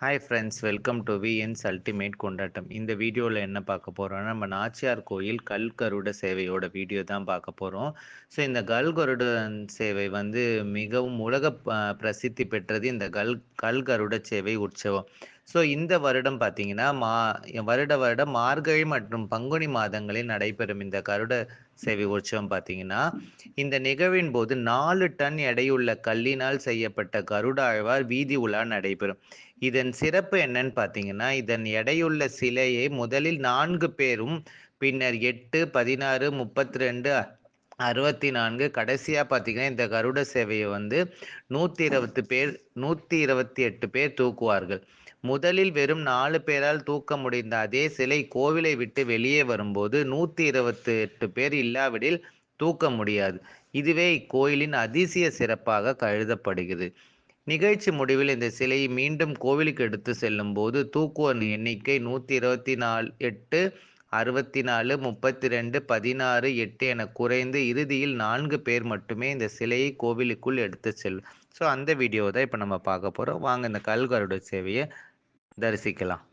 Hi friends welcome to VNS ultimate கொண்டாட்டம் இந்த வீடியோவில் என்ன பார்க்க போகிறோம்னா நம்ம நாச்சியார் கோயில் கல்கருட சேவையோட வீடியோ தான் பார்க்க போகிறோம் ஸோ இந்த கல்கருட சேவை வந்து மிகவும் உலக பிரசித்தி பெற்றது இந்த கல் கல்கருட சேவை உற்சவம். ஸோ இந்த வருடம் பார்த்தீங்கன்னா மா வருட வருடம் மார்கழி மற்றும் பங்குனி மாதங்களில் நடைபெறும் இந்த கருட சேவை உற்சவம் பார்த்தீங்கன்னா இந்த நிகழ்வின் போது நாலு டன் எடையுள்ள கல்லினால் செய்யப்பட்ட கருட ஆழ்வார் வீதி உலா நடைபெறும். இதன் சிறப்பு என்னன்னு பார்த்தீங்கன்னா இதன் எடையுள்ள சிலையை முதலில் நான்கு பேரும் பின்னர் எட்டு பதினாறு முப்பத்தி ரெண்டு அறுபத்தி நான்கு கடைசியாக பார்த்தீங்கன்னா இந்த கருட சேவையை வந்து நூற்றி இருபத்து பேர் நூற்றி இருபத்தி எட்டு பேர் தூக்குவார்கள். முதலில் வெறும் நாலு பேரால் தூக்க முடிந்த அதே சிலை கோவிலை விட்டு வெளியே வரும்போது நூற்றி இருபத்தி எட்டு பேர் இல்லாவிடில் தூக்க முடியாது. இதுவே இக்கோயிலின் அதிசய சிறப்பாக கருதப்படுகிறது. நிகழ்ச்சி முடிவில் இந்த சிலையை மீண்டும் கோவிலுக்கு எடுத்து செல்லும் போது தூக்குவோர் எண்ணிக்கை நூற்றி இருபத்தி நாலு எட்டு அறுபத்தி நாலு முப்பத்தி ரெண்டு பதினாறு எட்டு என குறைந்து இறுதியில் நான்கு பேர் மட்டுமே இந்த சிலையை கோவிலுக்குள் எடுத்து செல்லும் ஸோ அந்த வீடியோ தான் இப்போ நம்ம பார்க்க போகிறோம் வாங்க இந்த கல்கருட சேவையை தரிசிக்கலாம்.